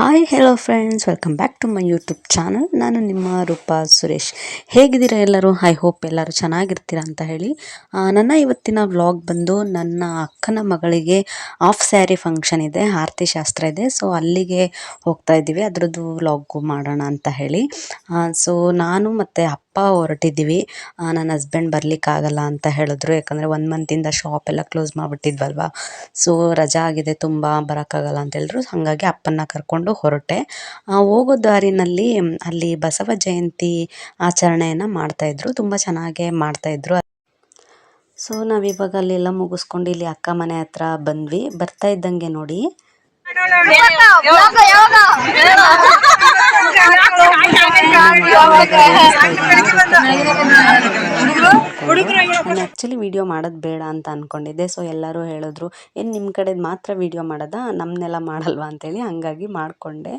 Hi hello friends welcome back to my YouTube channel ನಾನು ನಿಮ್ಮ ರೂಪಾ ಸುರೇಶ್. ಹೇಗಿದ್ದೀರಾ ಎಲ್ಲರೂ? ಐ ಹೋಪ್ ಎಲ್ಲರೂ ಚೆನ್ನಾಗಿರ್ತೀರಾ ಅಂತ ಹೇಳಿ. ನನ್ನ ಇವತ್ತಿನ ವ್ಲಾಗ್ ಬಂದು ನನ್ನ ಅಕ್ಕನ ಮಗಳಿಗೆ ಆಫ್ ಸ್ಯಾರಿ ಫಂಕ್ಷನ್ ಇದೆ, ಆರತಿ ಶಾಸ್ತ್ರ ಇದೆ. ಸೊ ಅಲ್ಲಿಗೆ ಹೋಗ್ತಾ ಇದ್ದೀವಿ. ಅದರದ್ದು ವ್ಲಾಗು ಮಾಡೋಣ ಅಂತ ಹೇಳಿ. ಸೊ ನಾನು ಮತ್ತು ಅಪ್ಪ ಹೊರಟಿದ್ದೀವಿ. ಆ, ನನ್ನ ಹಸ್ಬೆಂಡ್ ಬರ್ಲಿಕ್ಕಾಗಲ್ಲ ಅಂತ ಹೇಳಿದ್ರು. ಯಾಕಂದರೆ ಒನ್ ಮಂತಿಂದ ಶಾಪ್ ಎಲ್ಲ ಕ್ಲೋಸ್ ಮಾಡಿಬಿಟ್ಟಿದ್ವಲ್ವ. ಸೊ ರಜಾ ಆಗಿದೆ ತುಂಬ ಬರೋಕ್ಕಾಗಲ್ಲ ಅಂತ ಹೇಳಿದ್ರು. ಹಾಗಾಗಿ ಅಪ್ಪನ್ನ ಕರ್ಕೊಂಡು ಹೊರಟೆ. ಹೋಗೋ ದಾರಿನಲ್ಲಿ ಅಲ್ಲಿ ಬಸವ ಜಯಂತಿ ಆಚರಣೆಯನ್ನು ಮಾಡ್ತಾಯಿದ್ರು ತುಂಬ ಚೆನ್ನಾಗೇ ಮಾಡ್ತಾಯಿದ್ರು ಸೊ ನಾವಿವಾಗ ಅಲ್ಲೆಲ್ಲ ಮುಗಿಸ್ಕೊಂಡು ಇಲ್ಲಿ ಅಕ್ಕ ಮನೆ ಹತ್ರ ಬಂದ್ವಿ. ಬರ್ತಾ ಇದ್ದಂಗೆ ನೋಡಿ ನಾನು ಆ್ಯಕ್ಚುಲಿ ವಿಡಿಯೋ ಮಾಡೋದು ಬೇಡ ಅಂತ ಅನ್ಕೊಂಡಿದ್ದೆ. ಸೊ ಎಲ್ಲರೂ ಹೇಳಿದ್ರು ಏನು ನಿಮ್ಮ ಕಡೆ ಮಾತ್ರ ವಿಡಿಯೋ ಮಾಡೋದಾ? ನಮ್ಮನ್ನೆಲ್ಲ ಮಾಡಲ್ವಾ ಅಂತೇಳಿ ಹಂಗಾಗಿ ಮಾಡಿಕೊಂಡೆ.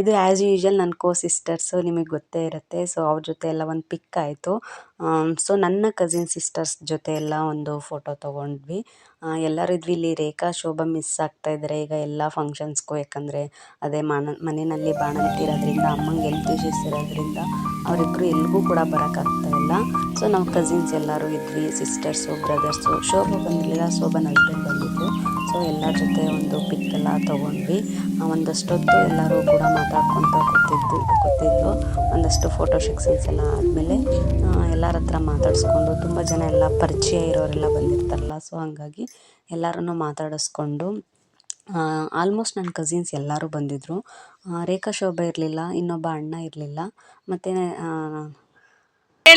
ಇದು ಆ್ಯಸ್ ಯೂಶ್ವಲ್ ನನ್ನ ಕೋ ಸಿಸ್ಟರ್ಸು ನಿಮಗೆ ಗೊತ್ತೇ ಇರುತ್ತೆ. ಸೊ ಅವ್ರ ಜೊತೆ ಎಲ್ಲ ಒಂದು ಪಿಕ್ ಆಯಿತು. ಸೊ ನನ್ನ ಕಸಿನ್ ಸಿಸ್ಟರ್ಸ್ ಜೊತೆ ಎಲ್ಲ ಒಂದು ಫೋಟೋ ತೊಗೊಂಡ್ವಿ. ಎಲ್ಲರೂ ಇದ್ವಿ. ಇಲ್ಲಿ ರೇಖಾ ಶೋಭಾ ಮಿಸ್ ಆಗ್ತಾ ಇದ್ದಾರೆ ಈಗ ಎಲ್ಲ ಫಂಕ್ಷನ್ಸ್ಗೂ ಯಾಕಂದರೆ ಅದೇ ಮನ, ಮನೆಯಲ್ಲಿ ಬಾಣಂತಿ ಇರೋದ್ರಿಂದ, ಅಮ್ಮಂಗೆ ಹೆಲ್ತ್ ಇಶ್ಯೂಸ್ ಇರೋದ್ರಿಂದ ಅವರಿಬ್ಬರು ಎಲ್ಲಿಗೂ ಕೂಡ ಬರೋಕ್ಕಾಗ್ತಾ ಇಲ್ಲ. ಸೊ ನಾವು ಕಸಿನ್ಸ್ ಎಲ್ಲರೂ ಇದ್ವಿ ಸಿಸ್ಟರ್ಸು ಬ್ರದರ್ಸು ಶೋಭಾ ಬಂದಿರಲಿಲ್ಲ. ಶೋಭಾ ಹಸ್ಬೆಂಡ್ ಬಂದಿದ್ರು ಸೊ ಎಲ್ಲರ ಜೊತೆ ಒಂದು ಪಿಕ್ ಎಲ್ಲ ತೊಗೊಂಡ್ವಿ ಒಂದಷ್ಟೊತ್ತು ಎಲ್ಲರೂ ಕೂಡ ಮಾತಾಡ್ಕೊತ ಕೂತಿದ್ದು ಕೂತಿದ್ದು ಒಂದಷ್ಟು ಫೋಟೋ ಶಿಕ್ಷನ್ಸ್ ಎಲ್ಲ ಆದಮೇಲೆ ಎಲ್ಲರ ಹತ್ರ ಮಾತಾಡಿಸ್ಕೊಂಡು ತುಂಬ ಜನ ಎಲ್ಲ ಪರಿಚಯ ಇರೋರೆಲ್ಲ ಬಂದಿರ್ತಾರಲ್ಲ ಸೊ ಹಾಗಾಗಿ ಎಲ್ಲರನ್ನು ಮಾತಾಡಿಸ್ಕೊಂಡು ಆಲ್ಮೋಸ್ಟ್ ನನ್ನ ಕಸಿನ್ಸ್ ಎಲ್ಲರೂ ಬಂದಿದ್ದರು ರೇಖಾ ಶೋಭಾ ಇರಲಿಲ್ಲ, ಇನ್ನೊಬ್ಬ ಅಣ್ಣ ಇರಲಿಲ್ಲ. ಮತ್ತು ಐ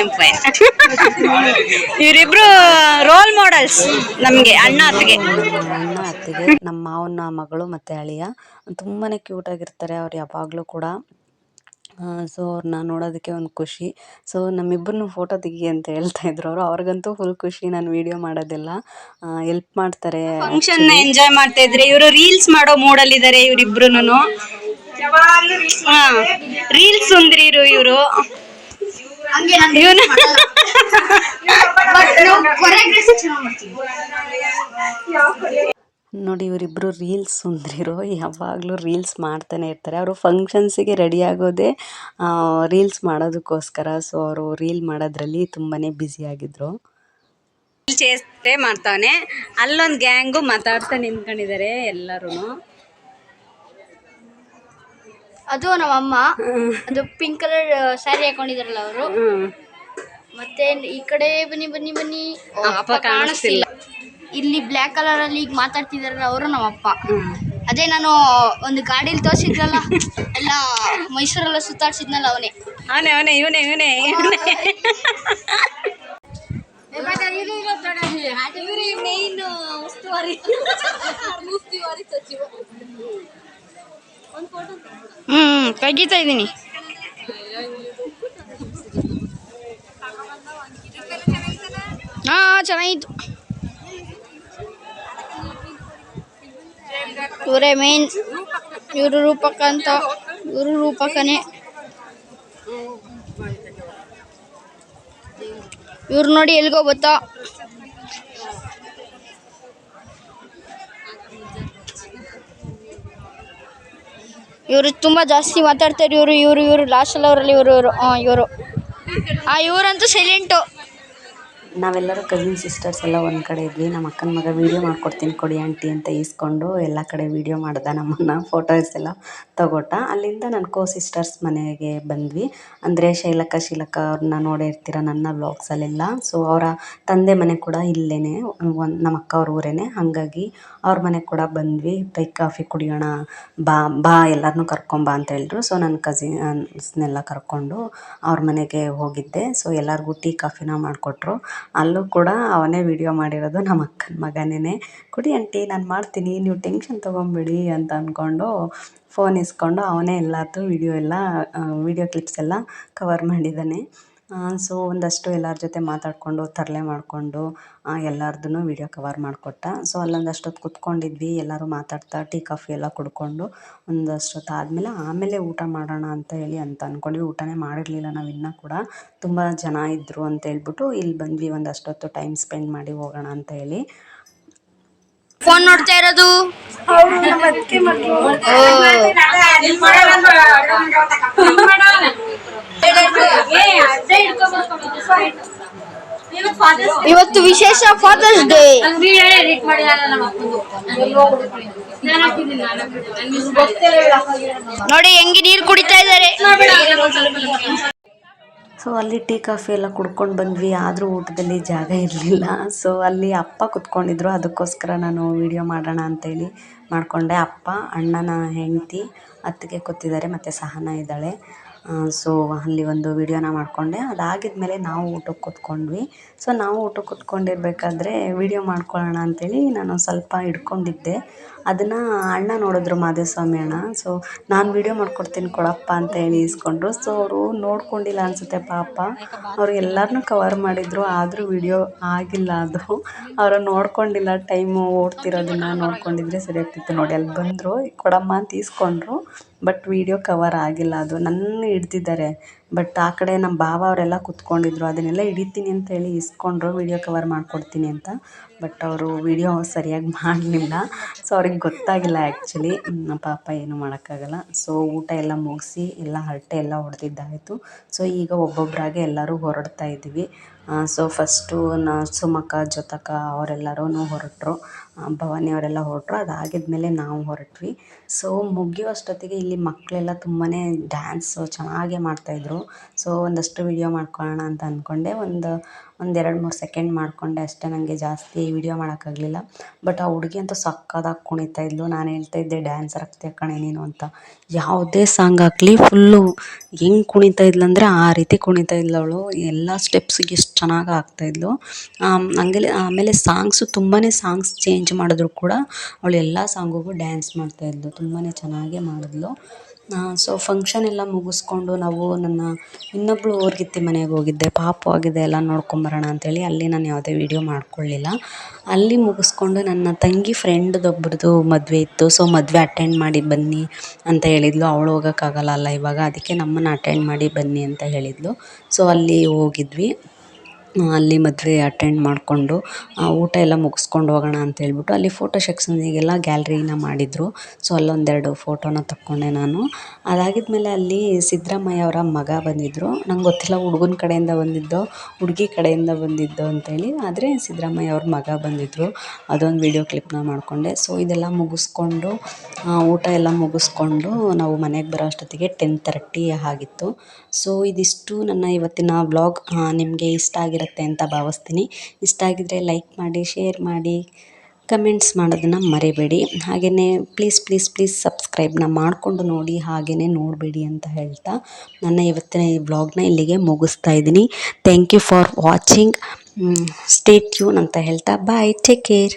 ಆಮ್ ಫೈನ್ ಇವರಿಬ್ರು ರೋಲ್ ಮಾಡೆಲ್ಸ್ ನಮಗೆ ಅಣ್ಣ ಅತ್ತಿಗೆ. ಅಣ್ಣ ಅತ್ತಿಗೆ ನಮ್ಮ ಮಾವನ ಮಗಳು ಮತ್ತೆ ಅಳಿಯ. ತುಂಬಾನೇ ಕ್ಯೂಟ್ ಆಗಿರ್ತಾರೆ ಅವ್ರು ಯಾವಾಗಲೂ ಕೂಡ. ಸೊ ಅವ್ರನ್ನ ನೋಡೋದಕ್ಕೆ ಒಂದು ಖುಷಿ. ಸೊ ನಮ್ಮಿಬ್ಬರನ್ನು ಫೋಟೋ ತೆಗಿ ಅಂತ ಹೇಳ್ತಾ ಇದ್ರು ಅವರು. ಅವ್ರಿಗಂತೂ ಫುಲ್ ಖುಷಿ ನಾನು ವಿಡಿಯೋ ಮಾಡೋದಿಲ್ಲ. ಎಲ್ಪ್ ಮಾಡ್ತಾರೆ ಫಂಕ್ಷನ್ ಎಂಜಾಯ್ ಮಾಡ್ತಾ ಇದ್ರೆ. ಇವರು ರೀಲ್ಸ್ ಮಾಡೋ ಮೂಡಲ್ಲಿ ಇದಾರೆ ಇವರಿಬ್ರು ರೀಲ್ಸ್ ಸುಂದ್ರಿರು ಇವರು. ಇವನು ನೋಡಿ ಇವರಿಬ್ಬರು ರೀಲ್ಸ್ ಸುಂದ್ರಿರು ಯಾವಾಗಲೂ ರೀಲ್ಸ್ ಮಾಡ್ತಾನೆ ಇರ್ತಾರೆ. ಅವರು ಫಂಕ್ಷನ್ಸಿಗೆ ರೆಡಿ ಆಗೋದೇ ರೀಲ್ಸ್ ಮಾಡೋದಕ್ಕೋಸ್ಕರ. ಸೊ ಅವರು ರೀಲ್ ಮಾಡೋದ್ರಲ್ಲಿ ತುಂಬಾ ಬ್ಯುಸಿಯಾಗಿದ್ದರು ಚೇಷ್ಟೆ ಮಾಡ್ತಾವನೆ ಅಲ್ಲೊಂದು ಗ್ಯಾಂಗು ಮಾತಾಡ್ತಾ ನಿಂತ್ಕೊಂಡಿದ್ದಾರೆ ಎಲ್ಲರೂ ಅದು ನಮ್ಮ ಅಮ್ಮ ಅದು ಪಿಂಕ್ ಕಲರ್ ಸ್ಯಾರಿ ಹಾಕೊಂಡಿದ್ರಲ್ಲ ಅವರು. ಮತ್ತೆ ಈ ಕಡೆ ಬನ್ನಿ ಬನ್ನಿ ಬನ್ನಿ. ಓ, ಅಪ್ಪ ಕಾಣಿಸ್ತಿಲ್ಲ. ಇಲ್ಲಿ ಬ್ಲ್ಯಾಕ್ ಕಲರ್ ಅಲ್ಲಿ ಈಗ ಮಾತಾಡ್ತಿದಾರಲ್ಲ ಅವರು ನಮ್ಮ ಅಪ್ಪ ಅದೇ ನಾನು ಒಂದು ಗಾಡಿಲಿ ತೋರಿಸಿದ್ರಲ್ಲ ಎಲ್ಲ ಮೈಸೂರೆಲ್ಲ ಸುತ್ತಾಡ್ಸಿದ್ನಲ್ಲ ಅವನೇ. ಅವನೇ ಅವನೇ ಇವನೇ ಇವನೇ ಹ್ಮ್, ತೆಗಿತಾ ಇದ್ದೀನಿ. ಹಾ, ಚೆನ್ನಾಗಿತ್ತು. ಇವರೇ ಮೇನ್ ಇವರು ರೂಪಕ ಅಂತ. ಇವರು ರೂಪಕನೇ. ಇವ್ರು ನೋಡಿ ಎಲ್ಗೋ ಗೊತ್ತಾ? ಇವರು ತುಂಬ ಜಾಸ್ತಿ ಮಾತಾಡ್ತಾರೆ ಇವರು ಇವರು ಇವರು ಲಾಸ್ಟಲ್ಲಿ ಅವರಲ್ಲಿ ಇವರು ಇವರು ಇವರು. ಆ, ಇವರಂತೂ ಸೈಲೆಂಟು ನಾವೆಲ್ಲರೂ ಕಸಿನ್ ಸಿಸ್ಟರ್ಸ್ ಎಲ್ಲ ಒಂದು ಕಡೆ ಇದ್ವಿ. ನಮ್ಮ ಅಕ್ಕನ ಮಗ ವೀಡಿಯೋ ಮಾಡ್ಕೊಡ್ತೀನಿ ಕೊಡಿ ಆಂಟಿ ಅಂತ ಈಸ್ಕೊಂಡು ಎಲ್ಲ ಕಡೆ ವೀಡಿಯೋ ಮಾಡ್ದೆ ನಮ್ಮನ್ನು ಫೋಟೋಸ್ ಎಲ್ಲ ತಗೊಟ್ಟ ಅಲ್ಲಿಂದ ನನ್ನ ಕೋ ಸಿಸ್ಟರ್ಸ್ ಮನೆಗೆ ಬಂದ್ವಿ. ಅಂದರೆ ಶೈಲಕ ಶೀಲಕ್ಕ ಅವ್ರನ್ನ ನೋಡಿರ್ತೀರ ನನ್ನ ವ್ಲಾಗ್ಸಲ್ಲೆಲ್ಲ ಸೊ ಅವರ ತಂದೆ ಮನೆ ಕೂಡ ಇಲ್ಲೇ ಒಂದು ನಮ್ಮ ಅಕ್ಕ ಅವ್ರ ಊರೇ ಹಾಗಾಗಿ ಅವ್ರ ಮನೆ ಕೂಡ ಬಂದ್ವಿ. ಟೈ ಕಾಫಿ ಕುಡಿಯೋಣ, ಬಾ ಬಾ ಎಲ್ಲರನ್ನೂ ಕರ್ಕೊಂಬಾ ಅಂತ ಹೇಳಿದ್ರು ಸೊ ನನ್ನ ಕಸಿನ್ಸ್ನೆಲ್ಲ ಕರ್ಕೊಂಡು ಅವ್ರ ಮನೆಗೆ ಹೋಗಿದ್ದೆ. ಸೊ ಎಲ್ಲರಿಗೂ ಟೀ ಕಾಫಿನ ಮಾಡಿಕೊಟ್ರು. ಅಲ್ಲೂ ಕೂಡ ಅವನೇ ವೀಡಿಯೋ ಮಾಡಿರೋದು ನಮ್ಮ ಅಕ್ಕನ ಮಗನೇ ಕುಡಿ ಆಂಟಿ, ನಾನು ಮಾಡ್ತೀನಿ. ನೀವು ಟೆನ್ಷನ್ ತೊಗೊಂಬೇಡಿ ಅಂತ ಅಂದ್ಕೊಂಡು ಫೋನ್ ಇಸ್ಕೊಂಡು ಅವನೇ ಎಲ್ಲದೂ ವಿಡಿಯೋ ಎಲ್ಲ ವೀಡಿಯೋ ಕ್ಲಿಪ್ಸ್ ಎಲ್ಲ ಕವರ್ ಮಾಡಿದ್ದಾನೆ. ಸೊ ಒಂದಷ್ಟು ಎಲ್ಲರ ಜೊತೆ ಮಾತಾಡಿಕೊಂಡು ತರಲೆ ಮಾಡಿಕೊಂಡು ಎಲ್ಲರ್ದೂ ವೀಡಿಯೋ ಕವರ್ ಮಾಡಿಕೊಟ್ಟ. ಸೊ ಅಲ್ಲೊಂದಷ್ಟು ಹೊತ್ತು ಕುತ್ಕೊಂಡಿದ್ವಿ ಎಲ್ಲರೂ ಮಾತಾಡ್ತಾ ಟೀ ಕಾಫಿ ಎಲ್ಲ ಕುಡ್ಕೊಂಡು ಒಂದಷ್ಟೊತ್ತು ಆದಮೇಲೆ ಆಮೇಲೆ ಊಟ ಮಾಡೋಣ ಅಂತ ಹೇಳಿ ಅಂತ ಅಂದ್ಕೊಂಡ್ವಿ ಊಟನೇ ಮಾಡಿರಲಿಲ್ಲ ನಾವು ಇನ್ನೂ ಕೂಡ. ತುಂಬ ಜನ ಇದ್ದರು ಅಂತ ಹೇಳ್ಬಿಟ್ಟು ಇಲ್ಲಿ ಬಂದ್ವಿ ಒಂದಷ್ಟೊತ್ತು ಟೈಮ್ ಸ್ಪೆಂಡ್ ಮಾಡಿ ಹೋಗೋಣ ಅಂತ ಹೇಳಿ. ಫೋನ್ ನೋಡ್ತಾ ಇರೋದು? ಇವತ್ತು ವಿಶೇಷ ಫಾದರ್ಸ್ ಡೇ ನೋಡಿ, ಹೆಂಗೆ ನೀರು ಕುಡಿತಾ ಇದ್ದಾರೆ. ಸೊ ಅಲ್ಲಿ ಟೀ, ಕಾಫಿ ಎಲ್ಲ ಕುಡ್ಕೊಂಡು ಬಂದ್ವಿ. ಆದರೂ ಊಟದಲ್ಲಿ ಜಾಗ ಇರಲಿಲ್ಲ. ಸೊ ಅಲ್ಲಿ ಅಪ್ಪ ಕುತ್ಕೊಂಡಿದ್ರು. ಅದಕ್ಕೋಸ್ಕರ ನಾನು ವಿಡಿಯೋ ಮಾಡೋಣ ಅಂತೇಳಿ ಮಾಡಿಕೊಂಡೆ. ಅಪ್ಪ, ಅಣ್ಣನ ಹೆಂಡತಿ, ಅತ್ತಿಗೆ ಕೂತಿದ್ದಾರೆ. ಮತ್ತು ಸಹನ ಇದ್ದಾಳೆ. ಸೊ ಅಲ್ಲಿ ಒಂದು ವೀಡಿಯೋನ ಮಾಡಿಕೊಂಡೆ. ಅದಾಗಿದ್ಮೇಲೆ ನಾವು ಊಟಕ್ಕೆ ಕೂತ್ಕೊಂಡ್ವಿ. ಸೊ ನಾವು ಊಟಕ್ಕೆ ಕೂತ್ಕೊಂಡಿರ್ಬೇಕಾದ್ರೆ ವೀಡಿಯೋ ಮಾಡ್ಕೊಳ್ಳೋಣ ಅಂತೇಳಿ ನಾನು ಸ್ವಲ್ಪ ಹಿಡ್ಕೊಂಡಿದ್ದೆ. ಅದನ್ನು ಅಣ್ಣ ನೋಡಿದ್ರು ಮಾದೇಸ್ವಾಮಿ ಅಣ್ಣ. ಸೊ ನಾನು ವೀಡಿಯೋ ಮಾಡ್ಕೊಡ್ತೀನಿ ಕೊಡಪ್ಪ ಅಂತ ಹೇಳಿ ಇಸ್ಕೊಂಡ್ರು. ಸೊ ಅವರು ನೋಡ್ಕೊಂಡಿಲ್ಲ ಅನಿಸುತ್ತೆ ಪಾಪ. ಅವ್ರು ಎಲ್ಲರನ್ನೂ ಕವರ್ ಮಾಡಿದರು, ಆದರೂ ವೀಡಿಯೋ ಆಗಿಲ್ಲ ಅದು. ಅವರು ನೋಡ್ಕೊಂಡಿಲ್ಲ ಟೈಮು ಓಡ್ತಿರೋದನ್ನು ನೋಡ್ಕೊಂಡಿದ್ರೆ ಸರಿ ಆಗ್ತಿತ್ತು ನೋಡಿ. ಅಲ್ಲಿ ಬಂದರು, ಕೊಡಮ್ಮ ಅಂತ ಈಸ್ಕೊಂಡ್ರು ಬಟ್ ವೀಡಿಯೋ ಕವರ್ ಆಗಿಲ್ಲ ಅದು. ನನ್ನ ಹಿಡ್ದಿದ್ದಾರೆ. ಬಟ್ ಆ ಕಡೆ ನಮ್ಮ ಬಾವ ಅವರೆಲ್ಲ ಕುತ್ಕೊಂಡಿದ್ರು. ಅದನ್ನೆಲ್ಲ ಹಿಡಿತೀನಿ ಅಂತ ಹೇಳಿ ಇಸ್ಕೊಂಡ್ರು. ವೀಡಿಯೋ ಕವರ್ ಮಾಡಿಕೊಡ್ತೀನಿ ಅಂತ. ಬಟ್ ಅವರು ವೀಡಿಯೋ ಸರಿಯಾಗಿ ಮಾಡಲಿಲ್ಲ. ಸೊ ಅವ್ರಿಗೆ ಗೊತ್ತಾಗಿಲ್ಲ ಆ್ಯಕ್ಚುಲಿ ಪಾಪ ಏನೂ ಮಾಡೋಕ್ಕಾಗಲ್ಲ. ಸೊ ಊಟ ಎಲ್ಲ ಮುಗಿಸಿ, ಎಲ್ಲ ಹರಟೆ ಎಲ್ಲ ಹೊಡೆದಿದ್ದಾಯಿತು. ಸೊ ಈಗ ಒಬ್ಬೊಬ್ಬರಾಗೆ ಎಲ್ಲರೂ ಹೊರಡ್ತಾ ಇದ್ದೀವಿ. ಸೊ ಫಸ್ಟು ನಾ ಸುಮಕ್ಕ, ಜೊತಕ ಅವರೆಲ್ಲರೂ ಹೊರಟರು. ಭವಾನಿ ಅವರೆಲ್ಲ ಹೊರಟ್ರು. ಅದಾಗಿದ್ಮೇಲೆ ನಾವು ಹೊರಟ್ವಿ. ಸೊ ಮುಗಿಯೋ ಇಲ್ಲಿ ಮಕ್ಕಳೆಲ್ಲ ತುಂಬಾ ಡ್ಯಾನ್ಸು ಚೆನ್ನಾಗೇ ಮಾಡ್ತಾಯಿದ್ರು ಸೊ ಒಂದಷ್ಟು ವೀಡಿಯೋ ಮಾಡ್ಕೊಳ್ಳೋಣ ಅಂತ ಅಂದ್ಕೊಂಡೆ ಒಂದು ಒಂದು ಎರಡು, ಮೂರು ಸೆಕೆಂಡ್ ಮಾಡಿಕೊಂಡೆ ಅಷ್ಟೇ. ನನಗೆ ಜಾಸ್ತಿ ವೀಡಿಯೋ ಮಾಡೋಕ್ಕಾಗಲಿಲ್ಲ. ಬಟ್ ಆ ಹುಡುಗಿ ಅಂತೂ ಸಕ್ಕತ್ತಾಗಿ ಕುಣಿತಾ ಇದ್ಲು. ನಾನು ಹೇಳ್ತಾ ಇದ್ದೆ ಡ್ಯಾನ್ಸರ್ ಆಗ್ತೀಯ ಕಣೆ ನೀನು ಅಂತ. ಯಾವುದೇ ಸಾಂಗ್ ಆಗಲಿ ಫುಲ್ಲು ಹೆಂಗೆ ಕುಣಿತಾ ಇದ್ಲಂದರೆ ಆ ರೀತಿ ಕುಣಿತಾ ಇದ್ಲು ಅವಳು. ಎಲ್ಲ ಸ್ಟೆಪ್ಸಿಗೆ ಎಷ್ಟು ಚೆನ್ನಾಗಿ ಆಗ್ತಾಯಿದ್ಲು ಹಂಗೆಲ್ಲ ಆಮೇಲೆ ಸಾಂಗ್ಸು ತುಂಬಾ ಸಾಂಗ್ಸ್ ಚೇಂಜ್ ಮಾಡಿದ್ರು ಕೂಡ ಅವಳು ಎಲ್ಲ ಸಾಂಗಿಗೂ ಡ್ಯಾನ್ಸ್ ಮಾಡ್ತಾಯಿದ್ಲು ತುಂಬಾ ಚೆನ್ನಾಗೇ ಮಾಡಿದ್ಲು. ಸೊ ಫಂಕ್ಷನ್ ಎಲ್ಲ ಮುಗಿಸ್ಕೊಂಡು ನಾವು ನನ್ನ ಇನ್ನೊಬ್ಬಳು ಓರ್ಗಿತ್ತಿ ಮನೆಗೆ ಹೋಗಿದ್ದೆ. ಪಾಪು ಆಗಿದೆ, ಎಲ್ಲ ನೋಡ್ಕೊಂಬರೋಣ ಅಂತೇಳಿ. ಅಲ್ಲಿ ನಾನು ಯಾವುದೇ ವೀಡಿಯೋ ಮಾಡ್ಕೊಳ್ಳಿಲ್ಲ. ಅಲ್ಲಿ ಮುಗಿಸ್ಕೊಂಡು ನನ್ನ ತಂಗಿ ಫ್ರೆಂಡ್ದೊಬ್ರದ್ದು ಮದುವೆ ಇತ್ತು. ಸೊ ಮದುವೆ ಅಟೆಂಡ್ ಮಾಡಿ ಬನ್ನಿ ಅಂತ ಹೇಳಿದ್ಲು. ಅವಳು ಹೋಗೋಕ್ಕಾಗಲ್ಲ ಅಲ್ಲ ಇವಾಗ. ಅದಕ್ಕೆ ನಮ್ಮನ್ನು ಅಟೆಂಡ್ ಮಾಡಿ ಬನ್ನಿ ಅಂತ ಹೇಳಿದ್ಲು. ಸೊ ಅಲ್ಲಿ ಹೋಗಿದ್ವಿ. ಅಲ್ಲಿ ಮದುವೆ ಅಟೆಂಡ್ ಮಾಡಿಕೊಂಡು ಊಟ ಎಲ್ಲ ಮುಗಿಸ್ಕೊಂಡು ಹೋಗೋಣ ಅಂತ ಹೇಳ್ಬಿಟ್ಟು ಅಲ್ಲಿ ಫೋಟೋ ಸೆಕ್ಷನ್ನಿಗೆಲ್ಲ ಗ್ಯಾಲ್ರಿನ ಮಾಡಿದರು. ಸೊ ಅಲ್ಲೊಂದೆರಡು ಫೋಟೋನ ತಕ್ಕೊಂಡೆ ನಾನು. ಅದಾಗಿದ್ಮೇಲೆ ಅಲ್ಲಿ ಸಿದ್ದರಾಮಯ್ಯ ಅವರ ಮಗ ಬಂದಿದ್ದರು ನಂಗೆ ಗೊತ್ತಿಲ್ಲ ಹುಡ್ಗನ ಕಡೆಯಿಂದ ಬಂದಿದ್ದೋ, ಹುಡುಗಿ ಕಡೆಯಿಂದ ಬಂದಿದ್ದೋ ಅಂತೇಳಿ ಆದರೆ ಸಿದ್ದರಾಮಯ್ಯ ಅವ್ರ ಮಗ ಬಂದಿದ್ದರು ಅದೊಂದು ವೀಡಿಯೋ ಕ್ಲಿಪ್ನ ಮಾಡಿಕೊಂಡೆ. ಸೊ ಇದೆಲ್ಲ ಮುಗಿಸ್ಕೊಂಡು ಊಟ ಎಲ್ಲ ಮುಗಿಸ್ಕೊಂಡು ನಾವು ಮನೆಗೆ ಬರೋ ಅಷ್ಟೊತ್ತಿಗೆ ಟೆನ್ ತರ್ಟಿ ಆಗಿತ್ತು. ಸೊ ಇದಿಷ್ಟು ನನ್ನ ಇವತ್ತಿನ ವ್ಲಾಗ್ ನಿಮಗೆ ಇಷ್ಟ ಆಗಿರುತ್ತೆ ಅಂತ ಭಾವಿಸ್ತೀನಿ. ಇಷ್ಟ ಆಗಿದ್ದರೆ ಲೈಕ್ ಮಾಡಿ ಶೇರ್ ಮಾಡಿ ಕಮೆಂಟ್ಸ್ ಮಾಡೋದನ್ನು ಮರಿಬೇಡಿ. ಹಾಗೆಯೇ ಪ್ಲೀಸ್ ಪ್ಲೀಸ್ ಪ್ಲೀಸ್ ಸಬ್ಸ್ಕ್ರೈಬ್ನ ಮಾಡಿಕೊಂಡು ನೋಡಿ ಹಾಗೆಯೇ ನೋಡಬೇಡಿ ಅಂತ ಹೇಳ್ತಾ ನನ್ನ ಇವತ್ತಿನ ಈ ಬ್ಲಾಗ್ನ ಇಲ್ಲಿಗೆ ಮುಗಿಸ್ತಾ ಇದ್ದೀನಿ. Thank you for watching stay tune ಅಂತ ಹೇಳ್ತಾ. Bye take care